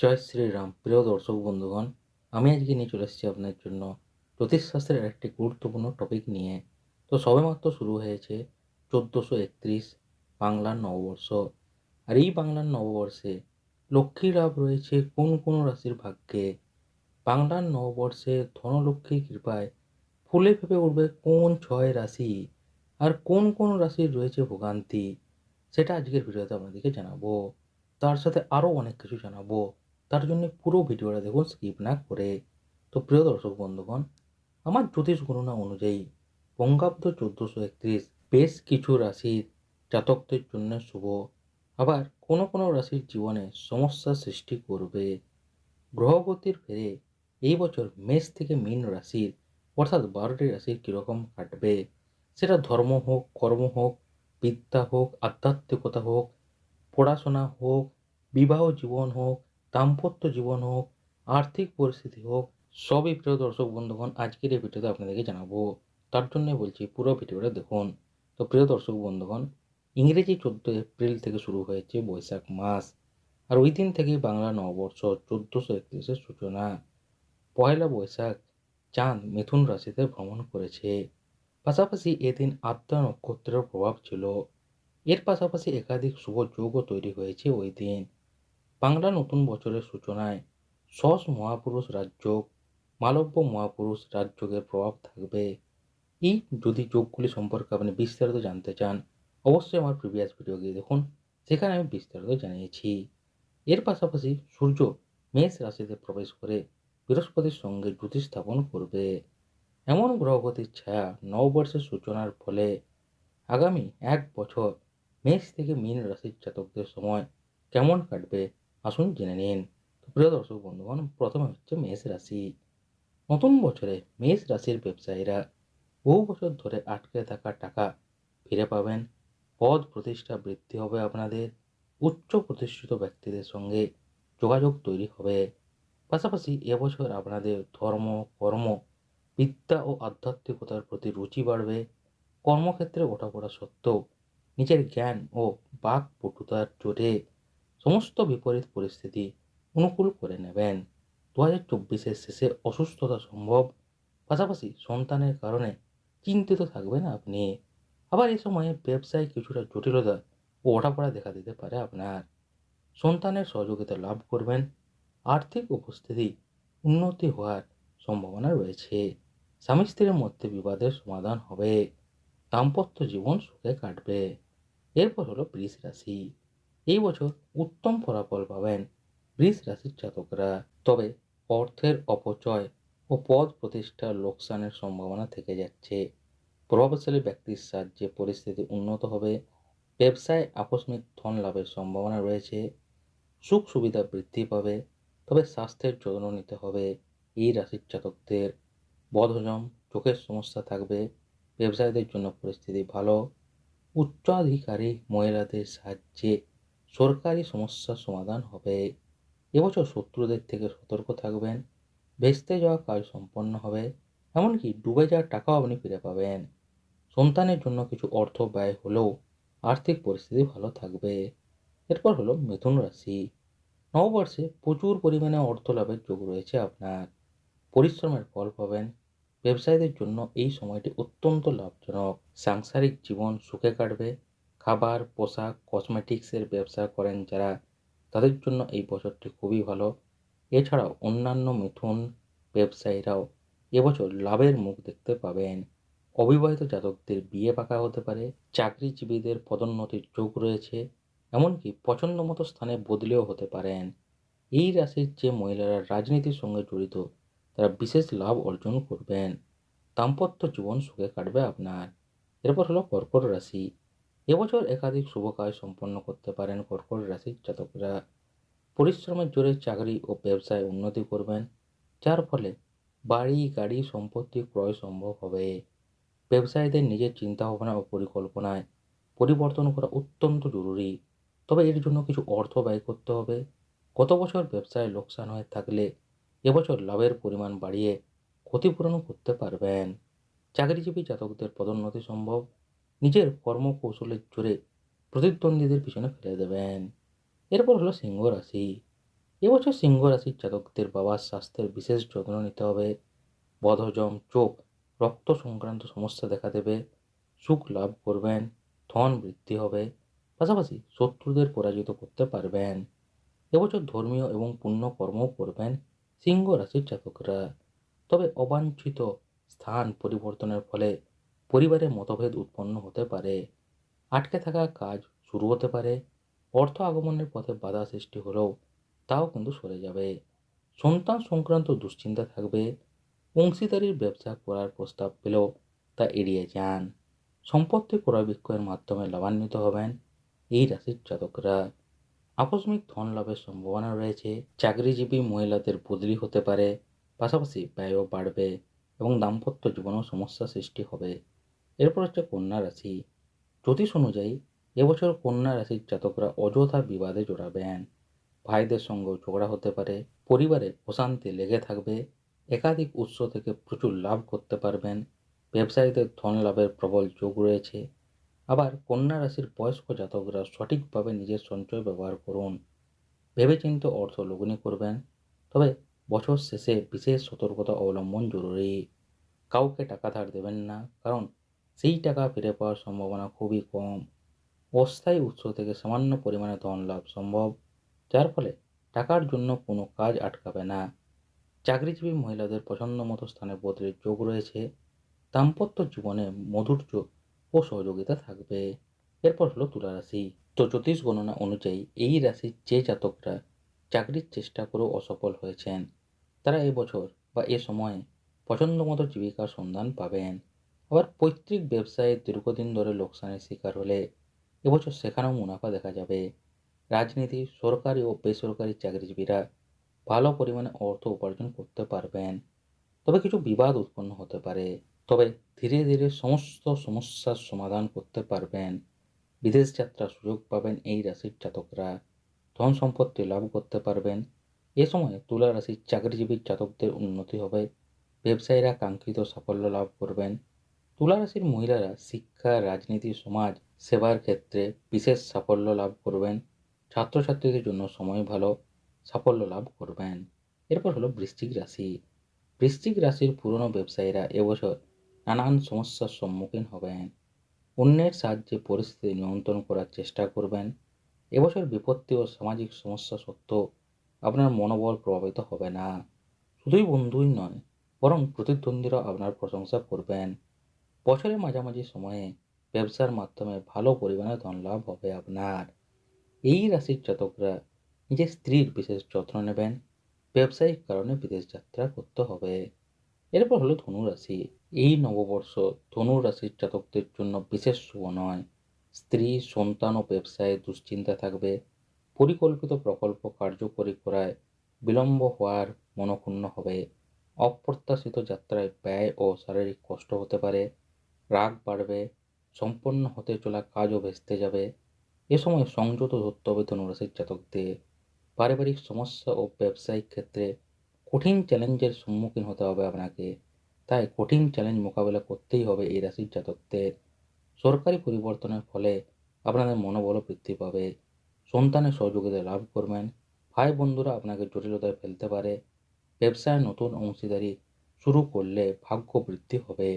জয় শ্রীরাম প্রিয় দর্শক, বন্ধুগণ, আমি আজকে নিয়ে চলে এসেছি আপনার জন্য জ্যোতিষশাস্ত্রের একটি গুরুত্বপূর্ণ টপিক নিয়ে। তো সবেমাত্র শুরু হয়েছে চোদ্দোশো একত্রিশ বাংলার নববর্ষ। আর এই বাংলার নববর্ষে লক্ষ্মী লাভ রয়েছে কোন কোন রাশির ভাগ্যে? বাংলার নববর্ষে ধনলক্ষ্মীর কৃপায় ফুলে ফেপে উঠবে কোন ছয় রাশি? আর কোন কোন রাশির রয়েছে ভোগান্তি? সেটা আজকের ভিডিওতে আপনাদেরকে জানাব। তার সাথে আরও অনেক কিছু জানাব। তার জন্য পুরো ভিডিওটা দেখুন স্কিপ না করে। তো প্রিয় দর্শক বন্ধুগণ, আমার জ্যোতিষ গণনা অনুযায়ী বঙ্গাব্দ চোদ্দোশো একত্রিশ বেশ কিছু রাশির জাতকদের জন্য শুভ। আবার কোনো কোনো রাশির জীবনে সমস্যা সৃষ্টি করবে। গ্রহগতির ফেরে এই বছর মেষ থেকে মীন রাশির, অর্থাৎ বারোটি রাশির কীরকম কাটবে? সেটা ধর্ম হোক, কর্ম হোক, বিদ্যা হোক, আধ্যাত্মিকতা হোক, পড়াশোনা হোক, বিবাহ জীবন হোক দাম্পত্য জীবন হোক, আর্থিক পরিস্থিতি হোক, সবই প্রিয় দর্শক বন্ধুগণ, আজকের এই ভিডিওতে আপনাদেরকে জানাব। তার জন্য বলছি, পুরো ভিডিওটা দেখুন। তো প্রিয় দর্শক বন্ধুগণ, ইংরেজি চোদ্দ এপ্রিল থেকে শুরু হয়েছে বৈশাখ মাস, আর ওই দিন থেকেই বাংলা নববর্ষ চোদ্দোশো একত্রিশের সূচনা। পয়লা বৈশাখ, চাঁদ মিথুন রাশিতে ভ্রমণ করেছে। পাশাপাশি এদিন আদ্যা নক্ষত্রের প্রভাব ছিল। এর পাশাপাশি একাধিক শুভ যোগও তৈরি হয়েছে ওই দিন। বাংলা নতুন বছরের সূচনায় সস মহাপুরুষ রাজযোগ, মালব্য মহাপুরুষ রাজযোগের প্রভাব থাকবে। এই যদি যোগগুলি সম্পর্কে আপনি বিস্তারিত জানতে চান, অবশ্যই আমার প্রিভিয়াস ভিডিও গিয়ে দেখুন সেখানে আমি বিস্তারিত জানিয়েছি। এর পাশাপাশি সূর্য মেষ রাশিতে প্রবেশ করে বৃহস্পতির সঙ্গে জ্যোতি স্থাপন করবে। এমন গ্রহগতির ছায়া নববর্ষের সূচনার ফলে আগামী এক বছর মেষ থেকে মীন রাশির জাতকদের সময় কেমন কাটবে আসুন জেনে নিন। প্রিয় দর্শক বন্ধুগণ, প্রথমে হচ্ছে মেষ রাশি। নতুন বছরে মেষ রাশির ব্যবসায়ীরা বহু বছর ধরে আটকে থাকা টাকা ফিরে পাবেন। পদ প্রতিষ্ঠা বৃদ্ধি হবে আপনাদের। উচ্চ প্রতিষ্ঠিত ব্যক্তিদের সঙ্গে যোগাযোগ তৈরি হবে। পাশাপাশি এবছর আপনাদের ধর্ম, কর্ম, বিদ্যা ও আধ্যাত্মিকতার প্রতি রুচি বাড়বে। কর্মক্ষেত্রে ওঠাপড়া সত্ত্বেও নিজের জ্ঞান ও বাক পটুতার জোরে সমস্ত বিপরীত পরিস্থিতি অনুকূল করে নেবেন। দু হাজার চব্বিশের শেষে অসুস্থতা সম্ভব, পাশাপাশি সন্তানের কারণে চিন্তিত থাকবেন আপনি। আবার এ সময়ে ব্যবসায় কিছুটা জটিলতা ও ওঠাপড়া দেখা দিতে পারে আপনার। সন্তানের সহযোগিতা লাভ করবেন। আর্থিক উপস্থিতি উন্নতি হওয়ার সম্ভাবনা রয়েছে। স্বামী স্ত্রীর মধ্যে বিবাদের সমাধান হবে। দাম্পত্য জীবন সুখে কাটবে। এরপর হলো বৃষ রাশি। এই বছর উত্তম ফলাফল পাবেন বৃষ রাশির জাতকরা। তবে অর্থের অপচয় ও পদ প্রতিষ্ঠার লোকসানের সম্ভাবনা থেকে যাচ্ছে। প্রভাবশালী ব্যক্তির সাহায্যে পরিস্থিতি উন্নত হবে। ব্যবসায় আকস্মিক ধন লাভের সম্ভাবনা রয়েছে। সুখ সুবিধা বৃদ্ধি পাবে। তবে স্বাস্থ্যের যত্ন নিতে হবে। এই রাশির জাতকদের বদহজম চোখের সমস্যা থাকবে। ব্যবসায়ীদের জন্য পরিস্থিতি ভালো। উচ্চাধিকারী মহিলাদের সাহায্যে সরকারি সমস্যার সমাধান হবে। এবছর শত্রুদের থেকে সতর্ক থাকবেন, ভেস্তে যাওয়া কাজ সম্পন্ন হবে, এমনকি ডুবে যাওয়ার টাকাও আপনি ফিরে পাবেন। সন্তানের জন্য কিছু অর্থ ব্যয় হলেও আর্থিক পরিস্থিতি ভালো থাকবে। এরপর হলো মিথুন রাশি। নববর্ষে প্রচুর পরিমাণে অর্থ লাভের যোগ রয়েছে আপনার। পরিশ্রমের ফল পাবেন। ব্যবসায়ীদের জন্য এই সময়টি অত্যন্ত লাভজনক। সাংসারিক জীবন সুখে কাটবে। খাবার, পোশাক কসমেটিক্সের ব্যবসা করেন যারা তাদের জন্য এই বছরটি খুবই ভালো। এছাড়াও অন্যান্য মিথুন ব্যবসায়ীরাও এবছর লাভের মুখ দেখতে পাবেন। অবিবাহিত জাতকদের বিয়ে পাকা হতে পারে, চাকরিজীবীদের পদোন্নতির যোগ রয়েছে, এমনকি পছন্দ মতো স্থানে বদলেও হতে পারেন। এই রাশির যে মহিলারা রাজনীতির সঙ্গে জড়িত, তারা বিশেষ লাভ অর্জন করবেন। দাম্পত্য জীবন সুখে কাটবে আপনার। এরপর হলো কর্কট রাশি। এবছর একাধিক শুভ কাজ সম্পন্ন করতে পারেন কর্কট রাশির জাতকরা। পরিশ্রমের জোরে চাকরি ও ব্যবসায় উন্নতি করবেন, যার ফলে বাড়ি, গাড়ি সম্পত্তি ক্রয় সম্ভব হবে। ব্যবসায়ীদের নিজের চিন্তাভাবনা ও পরিকল্পনায় পরিবর্তন করা অত্যন্ত জরুরি। তবে এর জন্য কিছু অর্থ ব্যয় করতে হবে। গত বছর ব্যবসায় লোকসান হয়ে থাকলে এবছর লাভের পরিমাণ বাড়িয়ে ক্ষতিপূরণ করতে পারবেন। চাকরিজীবী জাতকদের পদোন্নতি সম্ভব। নিজের কর্মকৌশলের জোরে প্রতিদ্বন্দ্বীদের পিছনে ফেলে দেবেন। এরপর হলো সিংহ রাশি। এবছর সিংহ রাশির জাতকদের বাবার স্বাস্থ্যের বিশেষ যত্ন নিতে হবে। বদহজম চোখ, রক্ত সংক্রান্ত সমস্যা দেখা দেবে। সুখ লাভ করবেন, ধন বৃদ্ধি হবে। পাশাপাশি শত্রুদের পরাজিত করতে পারবেন। এবছর ধর্মীয় এবং পুণ্য কর্মও করবেন সিংহ রাশির জাতকরা। তবে অবাঞ্ছিত স্থান পরিবর্তনের ফলে পরিবারে মতভেদ উৎপন্ন হতে পারে, আটকে থাকা কাজ শুরু হতে পারে, অর্থ আগমনের পথে বাধা সৃষ্টি হলেও তাও কিন্তু সরে যাবে। সন্তান সংক্রান্ত দুশ্চিন্তা থাকবে, অংশীদারির ব্যবসা করার প্রস্তাব পেলেও তা এড়িয়ে যান। সম্পত্তি ক্রয় বিক্রয়ের মাধ্যমে লাভান্বিত হবেন এই রাশির জাতকরা। আকস্মিক ধন লাভের সম্ভাবনা রয়েছে, চাকরিজীবী মহিলাদের বদলি হতে পারে, পাশাপাশি ব্যয়ও বাড়বে এবং দাম্পত্য জীবনেও সমস্যা সৃষ্টি হবে। এরপর হচ্ছে কন্যা রাশি। জ্যোতিষ অনুযায়ী এবছর কন্যা রাশির জাতকরা অযথা বিবাদে জড়াবেন। ভাইদের সঙ্গেও ঝগড়া হতে পারে, পরিবারে অশান্তি লেগে থাকবে, একাধিক উৎস থেকে প্রচুর লাভ করতে পারবেন, ব্যবসায়ীদের ধন লাভের প্রবল যোগ রয়েছে। আবার কন্যা রাশির বয়স্ক জাতকরা সঠিকভাবে নিজের সঞ্চয় ব্যবহার করুন। ভেবেচিন্তে অর্থ লগ্নি করবেন, তবে বছর শেষে বিশেষ সতর্কতা অবলম্বন জরুরি। কাউকে টাকা ধার দেবেন না, কারণ সেই টাকা ফিরে পাওয়ার সম্ভাবনা খুবই কম। অস্থায়ী উৎস থেকে সামান্য পরিমাণে ধন লাভ সম্ভব, যার ফলে টাকার জন্য কোনো কাজ আটকাবে না। চাকরিজীবী মহিলাদের পছন্দ মতো স্থানে বদলের যোগ রয়েছে। দাম্পত্য জীবনে মধুর্য ও সহযোগিতা থাকবে। এরপর হলো তুলা রাশি তো জ্যোতিষ গণনা অনুযায়ী এই রাশির যে জাতকরা চাকরির চেষ্টা করেও অসফল হয়েছেন, তারা এবছর বা এ সময়ে পছন্দ মতো জীবিকার সন্ধান পাবেন। আবার পৈতৃক ব্যবসায়ে দীর্ঘদিন ধরে লোকসানের শিকার হলে এবছর সেখানেও মুনাফা দেখা যাবে। রাজনীতি, সরকারি ও বেসরকারি চাকরিজীবীরা ভালো পরিমাণে অর্থ উপার্জন করতে পারবেন, তবে কিছু বিবাদ উৎপন্ন হতে পারে। তবে ধীরে ধীরে সমস্ত সমস্যার সমাধান করতে পারবেন। বিদেশ যাত্রার সুযোগ পাবেন এই রাশির জাতকরা। ধন সম্পত্তি লাভ করতে পারবেন। এ সময় তুলা রাশির চাকরিজীবী জাতকদের উন্নতি হবে। ব্যবসায়ীরা কাঙ্ক্ষিত সাফল্য লাভ করবেন। তুলা রাশির মহিলারা শিক্ষা, রাজনীতি, সমাজ, সেবার ক্ষেত্রে বিশেষ সাফল্য লাভ করবেন। ছাত্রছাত্রীদের জন্য সময় ভালো সাফল্য লাভ করবেন। এরপর হলো বৃশ্চিক রাশি। বৃশ্চিক রাশির পুরনো ব্যবসায়ীরা এবছর নানান সমস্যার সম্মুখীন হবেন। অন্যের সাহায্যে পরিস্থিতি নিয়ন্ত্রণ করার চেষ্টা করবেন। এবছর বিপত্তি ও সামাজিক সমস্যা সত্ত্বেও আপনার মনোবল প্রভাবিত হবে না। শুধুই বন্ধুই নয়, বরং প্রতিদ্বন্দ্বীরা আপনার প্রশংসা করবেন। বছরের মাঝামাঝি সময়ে ব্যবসার মাধ্যমে ভালো পরিমাণে ধন লাভ হবে আপনার। এই রাশির জাতকরা নিজের স্ত্রীর বিশেষ যত্ন নেবেন, ব্যবসায়িক কারণে বিদেশ যাত্রা করতে হবে। এরপর হলো ধনু রাশি। এই নববর্ষ ধনু রাশির জাতকদের জন্য বিশেষ শুভ নয়। স্ত্রী, সন্তান ও ব্যবসায় দুশ্চিন্তা থাকবে। পরিকল্পিত প্রকল্প কার্যকরী করায় বিলম্ব হওয়ার মনক্ষুণ্ণ হবে। অপ্রত্যাশিত যাত্রায় ব্যয় ও শারীরিক কষ্ট হতে পারে। রাগ বাড়বে, সম্পন্ন হতে চলা কাজও ভেস্তে যাবে। এ সময় সংযত ধরতে হবে ধনুরাশির জাতকদের পারিবারিক সমস্যা ও ব্যবসায়িক ক্ষেত্রে কঠিন চ্যালেঞ্জের সম্মুখীন হতে হবে আপনাকে। তাই কঠিন চ্যালেঞ্জ মোকাবেলা করতেই হবে এই রাশির জাতকদের সরকারি পরিবর্তনের ফলে আপনাদের মনোবল বৃদ্ধি পাবে। সন্তানের সহযোগিতা লাভ করবেন। ভাই বন্ধুরা আপনাকে জটিলতায় ফেলতে পারে। ব্যবসায় নতুন অংশীদারি শুরু করলে ভাগ্য বৃদ্ধি হবে।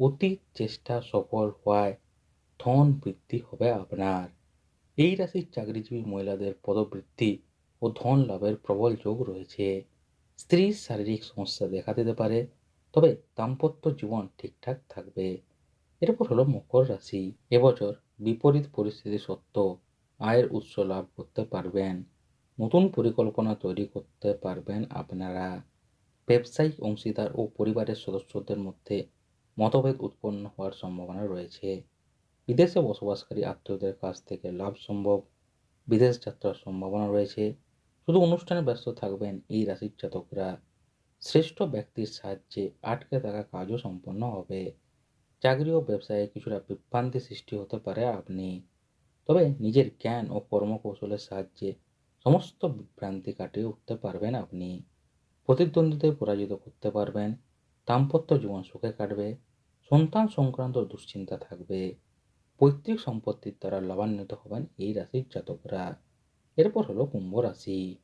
অতীত চেষ্টা সফল হওয়ায় ধন বৃদ্ধি হবে আপনার। এই রাশির চাকরিজীবী মহিলাদের পদবৃদ্ধি ও ধন লাভের প্রবল যোগ রয়েছে। স্ত্রীর শারীরিক সমস্যা দেখা দিতে পারে, তবে দাম্পত্য জীবন ঠিকঠাক থাকবে। এরপর হলো মকর রাশি। এবছর বিপরীত পরিস্থিতি সত্ত্বেও আয়ের উৎস লাভ করতে পারবেন। নতুন পরিকল্পনা তৈরি করতে পারবেন আপনারা। ব্যবসায়িক অংশীদার ও পরিবারের সদস্যদের মধ্যে মতভেদ উৎপন্ন হওয়ার সম্ভাবনা রয়েছে। বিদেশে বসবাসকারী আত্মীয়দের কাছ থেকে লাভ সম্ভব। বিদেশ যাত্রার সম্ভাবনা রয়েছে। শুধু অনুষ্ঠানে ব্যস্ত থাকবেন এই রাশির জাতকরা। শ্রেষ্ঠ ব্যক্তির সাহায্যে আটকে থাকা কাজও সম্পন্ন হবে। চাকরি ও ব্যবসায়ে কিছুটা বিভ্রান্তি সৃষ্টি হতে পারে আপনি। তবে নিজের জ্ঞান ও কর্মকৌশলের সাহায্যে সমস্ত বিভ্রান্তি কাটিয়ে উঠতে পারবেন আপনি। প্রতিদ্বন্দ্বীদের পরাজিত করতে পারবেন। দাম্পত্য জীবন সুখে কাটবে, সন্তান সংক্রান্ত দুশ্চিন্তা থাকবে, পৈতৃক সম্পত্তির দ্বারা লাভান্বিত হবেন এই রাশির জাতকরা। এরপর হলো কুম্ভ রাশি।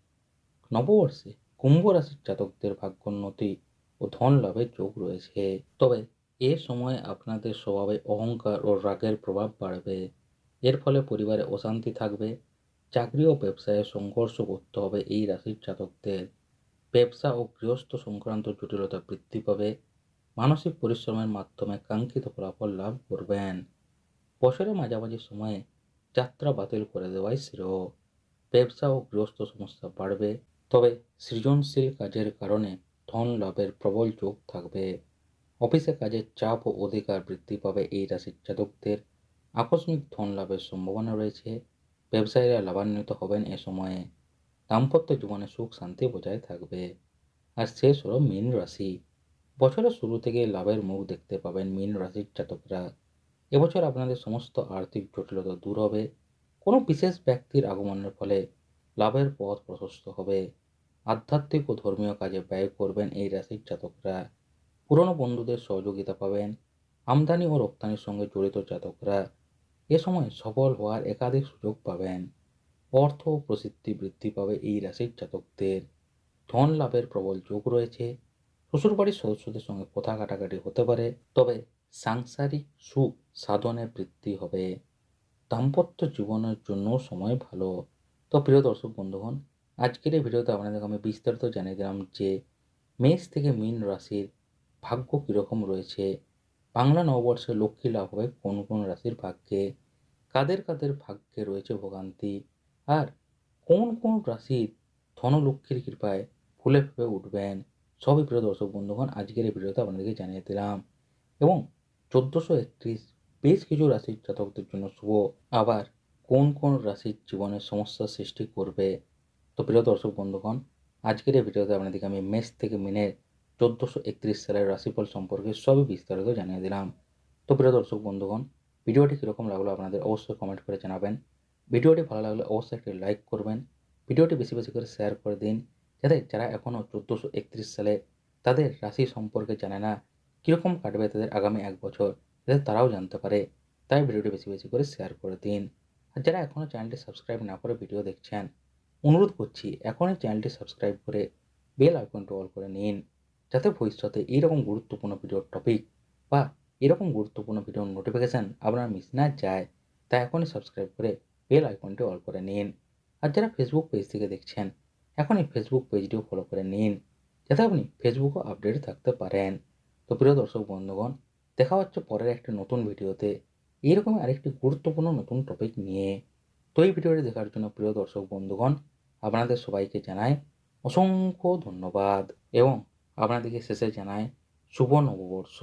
নববর্ষে কুম্ভ রাশির জাতকদের ভাগ্যোন্নতি ও ধন লাভের যোগ রয়েছে। তবে এ সময় আপনাদের স্বভাবে অহংকার ও রাগের প্রভাব বাড়বে। এর ফলে পরিবারে অশান্তি থাকবে, চাকরি ও ব্যবসায় সংঘর্ষ করতে হবে এই রাশির জাতকদের। ব্যবসা ও গৃহস্থ সংক্রান্ত জটিলতা বৃদ্ধি পাবে। মানসিক পরিশ্রমের মাধ্যমে কাঙ্ক্ষিত ফলাফল লাভ করবেন। বছরের মাঝামাঝি সময়ে যাত্রা বাতিল করে দেওয়াই শ্রেয়। ব্যবসা ও গৃহস্থ সমস্যা বাড়বে, তবে সৃজনশীল কাজের কারণে ধন লাভের প্রবল যোগ থাকবে। অফিসে কাজের চাপ ও অধিকার বৃদ্ধি পাবে এই রাশির জাতকদের। আকস্মিক ধন লাভের সম্ভাবনা রয়েছে। ব্যবসায়ীরা লাভান্বিত হবেন এ সময়ে। দাম্পত্য জীবনে সুখ শান্তি বজায় থাকবে। আর শেষ হলো মীন রাশি। বছরের শুরু থেকে লাভের মুখ দেখতে পাবেন মীন রাশির জাতকরা এবছর আপনাদের সমস্ত আর্থিক জটিলতা দূর হবে। কোনো বিশেষ ব্যক্তির আগমনের ফলে লাভের পথ প্রশস্ত হবে। আধ্যাত্মিক ও ধর্মীয় কাজে ব্যয় করবেন এই রাশির জাতকরা পুরনো বন্ধুদের সহযোগিতা পাবেন। আমদানি ও রপ্তানির সঙ্গে জড়িত জাতকরা এ সময় সফল হওয়ার একাধিক সুযোগ পাবেন। অর্থ ও প্রসিদ্ধি বৃদ্ধি পাবে এই রাশির জাতকদের। ধন লাভের প্রবল যোগ রয়েছে। শ্বশুরবাড়ির সদস্যদের সঙ্গে কথা কাটাকাটি হতে পারে, তবে সাংসারিক সুখ সাধনে বৃদ্ধি হবে। দাম্পত্য জীবনের জন্য সময় ভালো। তো প্রিয় দর্শক বন্ধুগণ, আজকের এই ভিডিওতে আপনাদের আমি বিস্তারিত জানিয়ে দিলাম যে মেষ থেকে মীন রাশির ভাগ্য কীরকম রয়েছে, বাংলা নববর্ষে লক্ষ্মী লাভ হবে কোন কোন রাশির ভাগ্যে, কাদের কাদের ভাগ্যে রয়েছে ভোগান্তি আর কোন কোন রাশির ধনলক্ষ্মীর কৃপায় ফুলে ফেপে উঠবেন? সবই প্রিয় দর্শক বন্ধুগণ, আজকের এই ভিডিওতে আপনাদেরকে জানিয়ে দিলাম। এবং চোদ্দোশো একত্রিশ বেশ কিছু রাশির জাতকদের জন্য শুভ। আবার কোন কোন রাশির জীবনে সমস্যার সৃষ্টি করবে? তো প্রিয় দর্শক বন্ধুগণ, আজকের এই ভিডিওতে আপনাদেরকে আমি মেষ থেকে মিনের চোদ্দোশো একত্রিশ সালের রাশিফল সম্পর্কে সবই বিস্তারিত জানিয়ে দিলাম। তো প্রিয় দর্শক বন্ধুগণ, ভিডিওটি কীরকম লাগল আপনাদের অবশ্যই কমেন্ট করে জানাবেন। ভিডিওটি ভালো লাগলে অবশ্যই একটি লাইক করবেন। ভিডিওটি বেশি বেশি করে শেয়ার করে দিন, যাতে যারা এখনও চোদ্দোশো একত্রিশ সালে তাদের রাশি সম্পর্কে জানে না, কীরকম কাটবে তাদের আগামী এক বছর, যাতে তারাও জানতে পারে। তাই ভিডিওটি বেশি বেশি করে শেয়ার করে দিন। আর যারা এখনও চ্যানেলটি সাবস্ক্রাইব না করে ভিডিও দেখছেন, অনুরোধ করছি এখনই চ্যানেলটি সাবস্ক্রাইব করে বেল আইকনটি অল করে নিন, যাতে ভবিষ্যতে এইরকম গুরুত্বপূর্ণ ভিডিওর টপিক বা এরকম গুরুত্বপূর্ণ ভিডিওর নোটিফিকেশান আপনার মিস না যায়। তা এখনই সাবস্ক্রাইব করে বেল আইকনটি অল করে নিন। আর যারা ফেসবুক পেজ থেকে দেখছেন, এখন এই ফেসবুক পেজটিও ফলো করে নিন, যাতে আপনি ফেসবুকও আপডেট থাকতে পারেন। তো প্রিয় দর্শক বন্ধুগণ, দেখা হচ্ছে পরের একটি নতুন ভিডিওতে এইরকমই আরেকটি গুরুত্বপূর্ণ নতুন টপিক নিয়ে। তো এই ভিডিওটি দেখার জন্য প্রিয় দর্শক বন্ধুগণ, আপনাদের সবাইকে জানাই অসংখ্য ধন্যবাদ এবং আপনাদেরকে শেষে জানাই শুভ নববর্ষ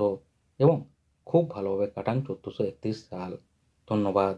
এবং খুব ভালোভাবে কাটান চোদ্দোশো একত্রিশ সাল। ধন্যবাদ।